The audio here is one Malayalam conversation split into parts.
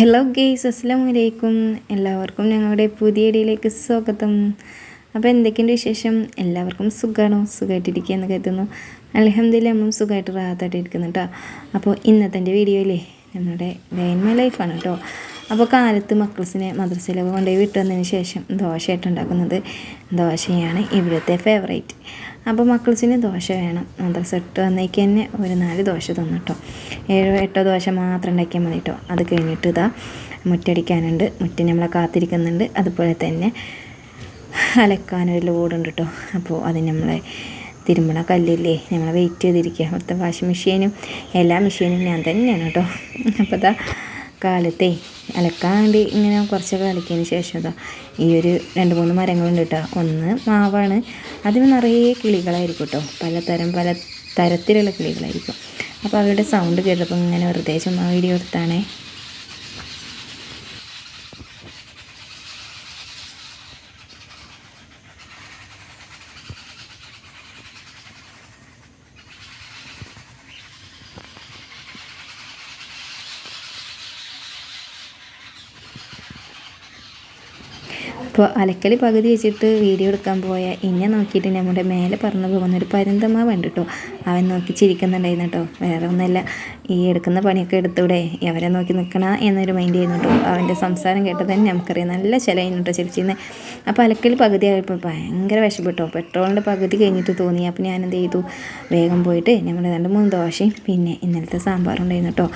ഹലോ ഗെയ്സ് അസ്സാം വലൈക്കും എല്ലാവർക്കും ഞങ്ങളുടെ പുതിയ ഇടയിലേക്ക് സ്വാഗതം. അപ്പോൾ എന്തൊക്കെയുണ്ട് വിശേഷം? എല്ലാവർക്കും സുഖമാണോ സുഖമായിട്ടിരിക്കുക എന്ന് കരുതുന്നു. അലഹമ്മദില്ല നമ്മളും സുഖമായിട്ട് റാത്തായിട്ട് ഇരിക്കുന്നു കേട്ടോ അപ്പോൾ ഇന്നത്തെ വീഡിയോയിലേ നമ്മുടെ ഡേ ഇൻ മൈ ലൈഫാണ് കേട്ടോ അപ്പോൾ കാലത്ത് മക്കൾസിനെ മദ്രസയിലൊക്കെ കൊണ്ടുപോയി വിട്ടു വന്നതിന് ശേഷം ദോശയായിട്ട് ഉണ്ടാക്കുന്നത് ദോശയാണ് ഇവിടുത്തെ ഫേവറേറ്റ് അപ്പോൾ മക്കൾസിന് ദോശ വേണം. മദ്രസ ഇട്ട് വന്നേക്ക് തന്നെ ഒരു നാല് ദോശ തന്നു കേട്ടോ. ഏഴോ എട്ടോ ദോശ മാത്രം ഉണ്ടാക്കിയാൽ മതി കേട്ടോ. അത് കഴിഞ്ഞിട്ട് ഇതാ മുറ്റടിക്കാനുണ്ട്. മുറ്റിന് നമ്മളെ കാത്തിരിക്കുന്നുണ്ട്. അതുപോലെ തന്നെ അലക്കാനൊരു ലോഡുണ്ട് കേട്ടോ. അപ്പോൾ അത് നമ്മളെ തിരുമ്പണ കല്ലില്ലേ? നമ്മളെ വെയിറ്റ് ചെയ്തിരിക്കുക. അവിടുത്തെ വാഷിംഗ് മെഷീനും എല്ലാ മെഷീനും ഞാൻ തന്നെയാണ് കേട്ടോ. അപ്പോൾ ഇതാ കാലത്തെ അലക്കാൻ വേണ്ടി ഇങ്ങനെ കുറച്ചൊക്കെ അലക്കിയതിന് ശേഷം ഇതാ ഈ ഒരു രണ്ട് മൂന്ന് മരങ്ങളുണ്ട് കേട്ടോ. ഒന്ന് മാവാണ്. അതിന് നിറയെ കിളികളായിരിക്കും കേട്ടോ. പലതരം പല തരത്തിലുള്ള കിളികളായിരിക്കും. അപ്പോൾ അവരുടെ സൗണ്ട് കേട്ടപ്പോൾ ഇങ്ങനെ വെറുതെ ചുമ്മാ വീഡിയോ എടുത്താണേ. അപ്പോൾ അലക്കൽ പകുതി വെച്ചിട്ട് വീഡിയോ എടുക്കാൻ പോയ ഇന്നെ നോക്കിയിട്ട് നമ്മുടെ മേലെ പറന്ന് പോകുന്ന ഒരു പരുന്തമ്മ ഉണ്ട് കേട്ടോ അവൻ നോക്കി ചിരിക്കുന്നുണ്ടായിരുന്നു കേട്ടോ വേറെ ഒന്നല്ല ഈ എടുക്കുന്ന പണിയൊക്കെ എടുത്തൂടെ. അവരെ നോക്കി നിൽക്കണ എന്നൊരു മൈൻഡ് ചെയ്യുന്നു കേട്ടോ അവന്റെ സംസാരം കേട്ടത് തന്നെ നമുക്കറിയാം നല്ല ചിലയുന്നു കേട്ടോ ചിരിച്ചിരുന്നത് അപ്പോൾ അലക്കൽ പകുതി ആയപ്പോൾ ഭയങ്കര വിഷപ്പെട്ടോ. പെട്രോളിന്റെ പകുതി കഴിഞ്ഞിട്ട് തോന്നി. അപ്പോൾ ഞാൻ എന്ത് ചെയ്തു? വേഗം പോയിട്ട് നമ്മൾ രണ്ട് മൂന്ന് ദോശയും പിന്നെ ഇന്നലത്തെ സാമ്പാറുണ്ടായിരുന്നു കേട്ടോ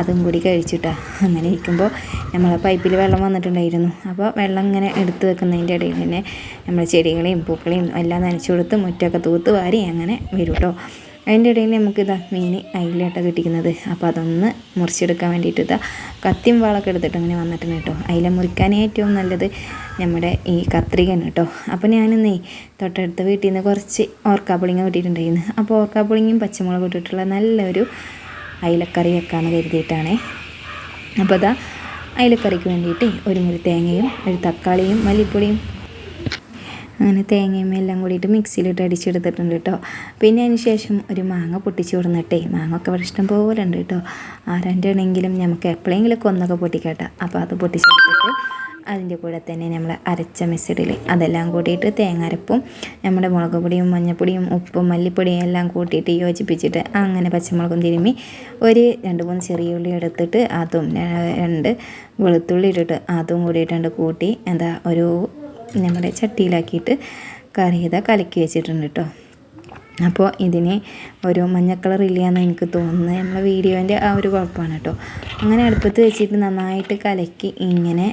അതും കൂടി കഴിച്ചിട്ടാ അങ്ങനെ ഇരിക്കുമ്പോൾ നമ്മളെ പൈപ്പിൽ വെള്ളം വന്നിട്ടുണ്ടായിരുന്നു. അപ്പോൾ വെള്ളം ഇങ്ങനെ എടുത്ത് വെക്കുന്നതിന്റെ ഇടയിൽ തന്നെ നമ്മൾ ചെടികളെയും പൂക്കളെയും എല്ലാം നനച്ചു കൊടുത്ത് മുറ്റമൊക്കെ തൂത്ത് വാരി അങ്ങനെ വരും കേട്ടോ അതിന്റെ ഇടയിൽ നമുക്കിതാ മീൻ അയിലാട്ട കിട്ടിക്കുന്നത്. അപ്പോൾ അതൊന്ന് മുറിച്ചെടുക്കാൻ വേണ്ടിയിട്ട് ഇതാ കത്തിയും വാളൊക്കെ എടുത്തിട്ട് അങ്ങനെ വന്നിട്ടുണ്ട് കേട്ടോ അയില മുറിക്കാൻ ഏറ്റവും നല്ലത് നമ്മുടെ ഈ കത്രികയാണ് കേട്ടോ അപ്പോൾ ഞാനിന്നേ തൊട്ടടുത്ത വീട്ടിൽ നിന്ന് കുറച്ച് ഓർക്കാപ്പുളിങ്ങ കിട്ടിയിട്ടുണ്ടായിരുന്നു. അപ്പോൾ ഓർക്കാപ്പുളിങ്ങയും പച്ചമുളക് ഇട്ടിട്ടുള്ള നല്ലൊരു അയിലക്കറി വെക്കാമെന്ന് കരുതിയിട്ടാണേ. അപ്പോൾ അതാ അയിലക്കറിക്ക് വേണ്ടിയിട്ട് ഒരു മുറി തേങ്ങയും ഒരു തക്കാളിയും മല്ലിപ്പൊടിയും അങ്ങനെ തേങ്ങയും എല്ലാം കൂടിയിട്ട് മിക്സിയിലിട്ട് അടിച്ചെടുത്തിട്ടുണ്ട് കേട്ടോ. പിന്നെ അതിന് ശേഷം ഒരു മാങ്ങ പൊട്ടിച്ച് കൊടുന്നിട്ടേ മാങ്ങ ഒക്കെ ഇവിടെ ഇഷ്ടം പോലെ ഉണ്ട് കേട്ടോ. ആരെങ്കിലും നമുക്ക് എപ്പോഴെങ്കിലും കൊന്നൊക്കെ പൊട്ടിക്കട്ടെ. അപ്പോൾ അത് പൊട്ടിച്ചെടുത്തിട്ട് അതിന്റെ കൂടെ തന്നെ നമ്മൾ അരച്ച മിക്സഡിൽ അതെല്ലാം കൂട്ടിയിട്ട് തേങ്ങ അരപ്പും നമ്മുടെ മുളക് പൊടിയും മഞ്ഞൾപ്പൊടിയും ഉപ്പും മല്ലിപ്പൊടിയും എല്ലാം കൂട്ടിയിട്ട് യോജിപ്പിച്ചിട്ട് അങ്ങനെ പച്ചമുളകും തിരുമ്മി ഒരു രണ്ട് മൂന്ന് ചെറിയ ഉള്ളി എടുത്തിട്ട് അതും രണ്ട് വെളുത്തുള്ളി ഇട്ടിട്ട് അതും കൂടിയിട്ടുണ്ട് കൂട്ടി എന്താ ഒരു നമ്മുടെ ചട്ടിയിലാക്കിയിട്ട് കറി ഇതാ കലക്കി വെച്ചിട്ടുണ്ട് കേട്ടോ അപ്പോൾ ഇതിന് ഒരു മഞ്ഞ കളർ ഇല്ല എന്ന് എനിക്ക് തോന്നുന്നത്. നമ്മളെ വീഡിയോന്റെ ആ ഒരു കുഴപ്പമാണ് കേട്ടോ. അങ്ങനെ അടുപ്പത്ത് വെച്ചിട്ട് നന്നായിട്ട് കലക്കി ഇങ്ങനെ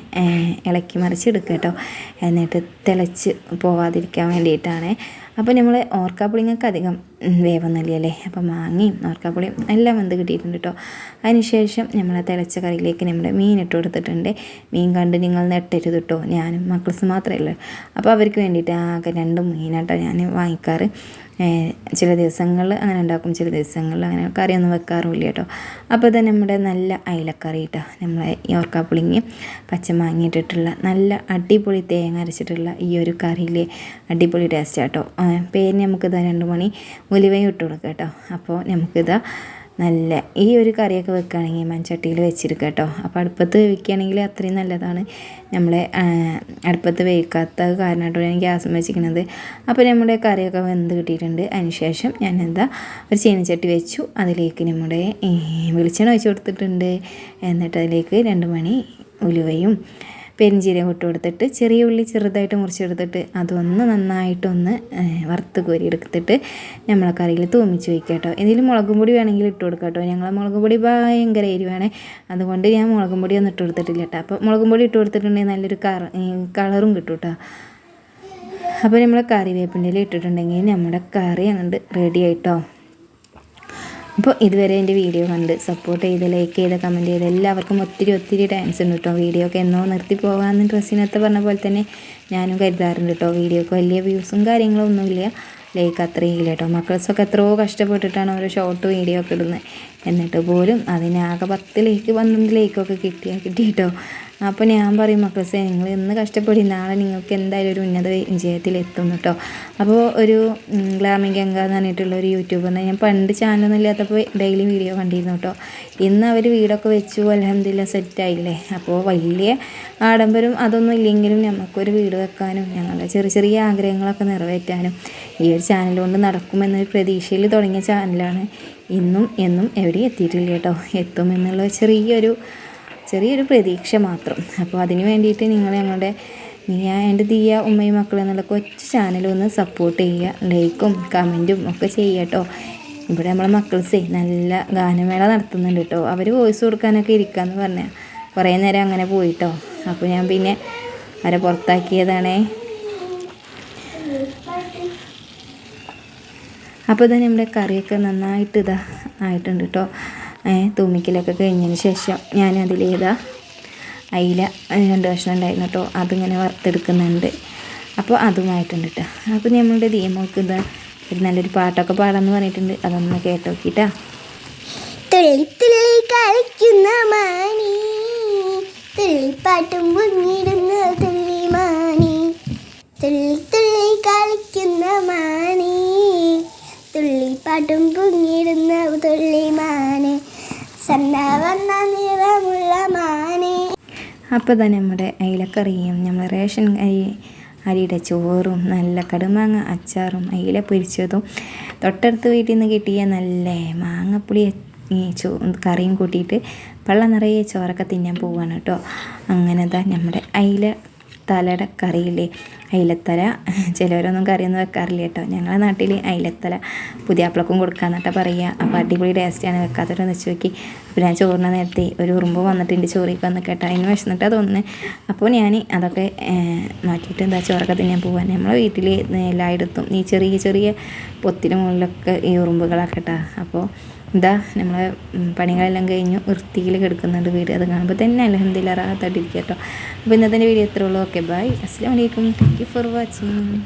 ഇളക്കി മറിച്ചെടുക്കുക കേട്ടോ. എന്നിട്ട് തിളച്ച് പോവാതിരിക്കാൻ വേണ്ടിയിട്ടാണ്. അപ്പോൾ നമ്മൾ ഓർക്കാപ്പുളിങ്ങൾക്ക് അധികം വേവൊന്നുമില്ലല്ലേ അപ്പോൾ മാങ്ങയും ഓർക്കാപ്പുളിയും എല്ലാം വെന്ത് കിട്ടിയിട്ടുണ്ട് കേട്ടോ അതിനുശേഷം നമ്മൾ ആ തിളച്ച കറിയിലേക്ക് നമ്മുടെ മീൻ ഇട്ട് കൊടുത്തിട്ടുണ്ട്. മീൻ കണ്ട് നിങ്ങൾ നെട്ടരുത് കേട്ടോ ഞാനും മക്കൾസ് മാത്രമേ ഉള്ളൂ. അപ്പോൾ അവർക്ക് വേണ്ടിയിട്ട് ആകെ രണ്ട് മീനാട്ടോ ഞാൻ വാങ്ങിക്കാറ്. ചില ദിവസങ്ങളിൽ അങ്ങനെ ഉണ്ടാക്കും ചില ദിവസങ്ങളിൽ അങ്ങനെ കറിയൊന്നും വെക്കാറുമില്ല കേട്ടോ അപ്പോൾ ഇത് നമ്മുടെ നല്ല അയിലക്കറി കേട്ടോ നമ്മളെ ഓർക്കാപ്പുളിങ്ങി പച്ചമാങ്ങ ഇട്ടിട്ടുള്ള നല്ല അടിപൊളി തേങ്ങ അരച്ചിട്ടുള്ള ഈ ഒരു കറിയിലെ അടിപൊളി ടേസ്റ്റ് കേട്ടോ പേരിന് നമുക്കിത് രണ്ട് മണി ഉലുവയും ഇട്ട് കൊടുക്കുക കേട്ടോ. അപ്പോൾ നമുക്കിതാ നല്ല ഈ ഒരു കറിയൊക്കെ വെക്കുകയാണെങ്കിൽ മൺചട്ടിയിൽ വെച്ചിരിക്കുക കേട്ടോ. അപ്പോൾ അടുപ്പത്ത് വേവിക്കുകയാണെങ്കിൽ അത്രയും നല്ലതാണ്. നമ്മളെ അടുപ്പത്ത് വേവിക്കാത്ത കാരണമായിട്ടോ ഞാൻ ഗ്യാസ് വെച്ചിരിക്കുന്നത്. അപ്പോൾ നമ്മുടെ കറിയൊക്കെ വെന്ത് കിട്ടിയിട്ടുണ്ട്. അതിനുശേഷം ഞാൻ എന്താ ഒരു ചീനച്ചട്ടി വെച്ചു. അതിലേക്ക് നമ്മുടെ വെളിച്ചെണ്ണ ഒഴിച്ച് കൊടുത്തിട്ടുണ്ട്. എന്നിട്ട് അതിലേക്ക് രണ്ട് മണി ഉലുവയും പെരിഞ്ചീരകം ഇട്ട് കൊടുത്തിട്ട് ചെറിയ ഉള്ളി ചെറുതായിട്ട് മുറിച്ചെടുത്തിട്ട് അതൊന്ന് നന്നായിട്ടൊന്ന് വറുത്ത് കോരി എടുത്തിട്ട് നമ്മളെ കറിയിൽ തൂമിച്ച് വയ്ക്കുക കേട്ടോ. എന്തെങ്കിലും മുളകും പൊടി വേണമെങ്കിൽ ഇട്ട് കൊടുക്കാം കേട്ടോ. ഞങ്ങളെ മുളകും പൊടി ഭയങ്കര എരിവാണ്. അതുകൊണ്ട് ഞാൻ മുളകും പൊടി ഒന്നും ഇട്ട് കൊടുത്തിട്ടില്ല കേട്ടോ. അപ്പോൾ മുളകും പൊടി ഇട്ട് കൊടുത്തിട്ടുണ്ടെങ്കിൽ നല്ലൊരു കളറും കിട്ടും കേട്ടോ. അപ്പോൾ നമ്മൾ കറിവേപ്പിന്റെ ഇട്ടിട്ടുണ്ടെങ്കിൽ നമ്മുടെ കറി അങ്ങോട്ട് റെഡി ആയിട്ടോ. അപ്പോൾ ഇതുവരെ എന്റെ വീഡിയോ കണ്ട് സപ്പോർട്ട് ചെയ്ത് ലൈക്ക് ചെയ്ത് കമന്റ് ചെയ്ത് എല്ലാവർക്കും ഒത്തിരി ഒത്തിരി താങ്ക്സ് ഉണ്ട് കേട്ടോ വീഡിയോ ഒക്കെ എന്നോ നിർത്തി പോകാമെന്ന് ഡ്രസ്സിനകത്ത് പറഞ്ഞ പോലെ തന്നെ ഞാനും കരുതാറുണ്ട് കേട്ടോ വീഡിയോക്ക് വലിയ വ്യൂസും കാര്യങ്ങളും ഒന്നുമില്ല ലൈക്ക് അത്രയും ഇല്ല കേട്ടോ. മക്കൾസൊക്കെ എത്രയോ കഷ്ടപ്പെട്ടിട്ടാണ് ഓരോ ഷോർട്ട് വീഡിയോ ഒക്കെ ഇടുന്നത് എന്നിട്ട് പോലും അതിനാകെ പത്ത് ലൈക്ക് പന്ത്രണ്ട് ലൈക്കൊക്കെ കിട്ടിയാൽ കിട്ടി കേട്ടോ അപ്പോൾ ഞാൻ പറയും മക്കൾസേ നിങ്ങൾ ഇന്ന് കഷ്ടപ്പെടി. നാളെ നിങ്ങൾക്ക് എന്തായാലും ഒരു ഉന്നത വിജയത്തിൽ എത്തും കേട്ടോ അപ്പോൾ ഒരു ഗ്ലാമി ഗംഗ എന്ന് പറഞ്ഞിട്ടുള്ള ഒരു യൂട്യൂബറിനെ ഞാൻ പണ്ട് ചാനലൊന്നും ഇല്ലാത്തപ്പോൾ ഡെയിലി വീഡിയോ കണ്ടിരുന്നു കേട്ടോ ഇന്ന് അവർ വീടൊക്കെ വെച്ചു അലഹമില്ല സെറ്റായില്ലേ അപ്പോൾ വലിയ ആഡംബരം അതൊന്നും ഇല്ലെങ്കിലും നമുക്കൊരു വീട് വെക്കാനും ഞങ്ങളുടെ ചെറിയ ചെറിയ ആഗ്രഹങ്ങളൊക്കെ നിറവേറ്റാനും ഈ ഒരു ചാനൽ കൊണ്ട് നടക്കുമെന്നൊരു പ്രതീക്ഷയിൽ തുടങ്ങിയ ചാനലാണ് ഇന്നും എന്നും എവിടെയും എത്തിയിട്ടില്ല കേട്ടോ. എത്തുമെന്നുള്ള ചെറിയൊരു ചെറിയൊരു പ്രതീക്ഷ മാത്രം. അപ്പോൾ അതിന് വേണ്ടിയിട്ട് നിങ്ങൾ ഞങ്ങളുടെ നീയ എന്റെ ദിയ ഉമ്മയും മക്കളും എന്നുള്ള കൊച്ചു ഒന്ന് സപ്പോർട്ട് ചെയ്യുക. ലൈക്കും കമന്റും ഒക്കെ ചെയ്യുക കേട്ടോ. ഇവിടെ നമ്മളെ മക്കൾസേ നല്ല ഗാനമേള നടത്തുന്നുണ്ട് കേട്ടോ. അവർ വോയിസ് കൊടുക്കാനൊക്കെ ഇരിക്കാമെന്ന് പറഞ്ഞാൽ കുറേ നേരം അങ്ങനെ പോയിട്ടോ. അപ്പോൾ ഞാൻ പിന്നെ അവരെ പുറത്താക്കിയതാണേ. അപ്പോൾ തന്നെ നമ്മുടെ കറിയൊക്കെ നന്നായിട്ട് ഇതാ ആയിട്ടുണ്ട് കേട്ടോ തൂമിക്കലൊക്കെ കഴിഞ്ഞതിന് ശേഷം ഞാൻ അതിലേതാ അയില രണ്ട് കഷ്ണം ഉണ്ടായിരുന്നു കേട്ടോ അതിങ്ങനെ വറുത്തെടുക്കുന്നുണ്ട്. അപ്പോൾ അതുമായിട്ടുണ്ട് കേട്ടോ അപ്പോൾ നമ്മളുടെ ദീമോക്ക് ഇതാ ഒരു നല്ലൊരു പാട്ടൊക്കെ പാടാമെന്ന് പറഞ്ഞിട്ടുണ്ട്. അതൊന്ന് തുള്ളി തുള്ളി കളിക്കുന്ന തുള്ളിപ്പാട്ടും മുങ്ങിടുന്ന തുള്ളി തുള്ളി കളിക്കുന്ന മാണി തുള്ളിപ്പാട്ടും പൊങ്ങിടുന്ന തുള്ളി മാന് സന്ന വന്ന നിറമുള്ള മാനെ. അപ്പോൾ തന്നെ നമ്മുടെ അയിലക്കറിയും നമ്മൾ റേഷൻ അരി അരിയുടെ ചോറും നല്ല കടുമാങ്ങ അച്ചാറും അയില പൊരിച്ചതും തൊട്ടടുത്ത് വീട്ടിൽ നിന്ന് കിട്ടിയ നല്ല മാങ്ങപ്പുളി ഈ ചോ കറിയും കൂട്ടിയിട്ട് പള്ള നിറയെ ചോറൊക്കെ തിന്നാൻ പോവാണ് കേട്ടോ. അങ്ങനെ തന്നെ നമ്മുടെ അയില തലയുടെ കറിയില്ലേ അയിലത്തല. ചിലവരൊന്നും കറിയൊന്നും വെക്കാറില്ല കേട്ടോ. ഞങ്ങളുടെ നാട്ടിൽ അയിലത്തല പുതിയാപ്പിളക്കും കൊടുക്കാന്നിട്ടാ പറയുക അപ്പോൾ അടിപൊളി ടേസ്റ്റാണ്. വെക്കാത്തവരൊന്ന് വെച്ച് നോക്കി. അപ്പോൾ ഞാൻ ചോറിന് നേരത്തെ ഒരു ഉറുമ്പ് വന്നിട്ടുണ്ട് ചോറിക്ക് വന്ന് കേട്ടോ. അതിന് വിശന്നിട്ടാ തോന്നുന്നത് അപ്പോൾ ഞാൻ അതൊക്കെ മാറ്റിയിട്ട് എന്താ ചോറൊക്കെ തിന്നാൻ പോകാൻ നമ്മളെ വീട്ടിൽ എല്ലായിടത്തും ഈ ചെറിയ ചെറിയ പൊത്തിന് മുകളിലൊക്കെ ഈ ഉറുമ്പുകളൊക്കെ കേട്ടോ അപ്പോൾ ഇതാ നമ്മളെ പണികളെല്ലാം കഴിഞ്ഞു. വൃത്തിയിൽ കിടക്കുന്നുണ്ട് വീട്. അത് കാണുമ്പോൾ തന്നെ അലഹമ്മദില്ല റാഹത്തായിട്ടിരിക്കുക കേട്ടോ അപ്പോൾ ഇന്നത്തെ വീഡിയോ ഇത്രേ ഉള്ളൂ. Okay bye. അസ്സാം വലൈക്കും фарватины.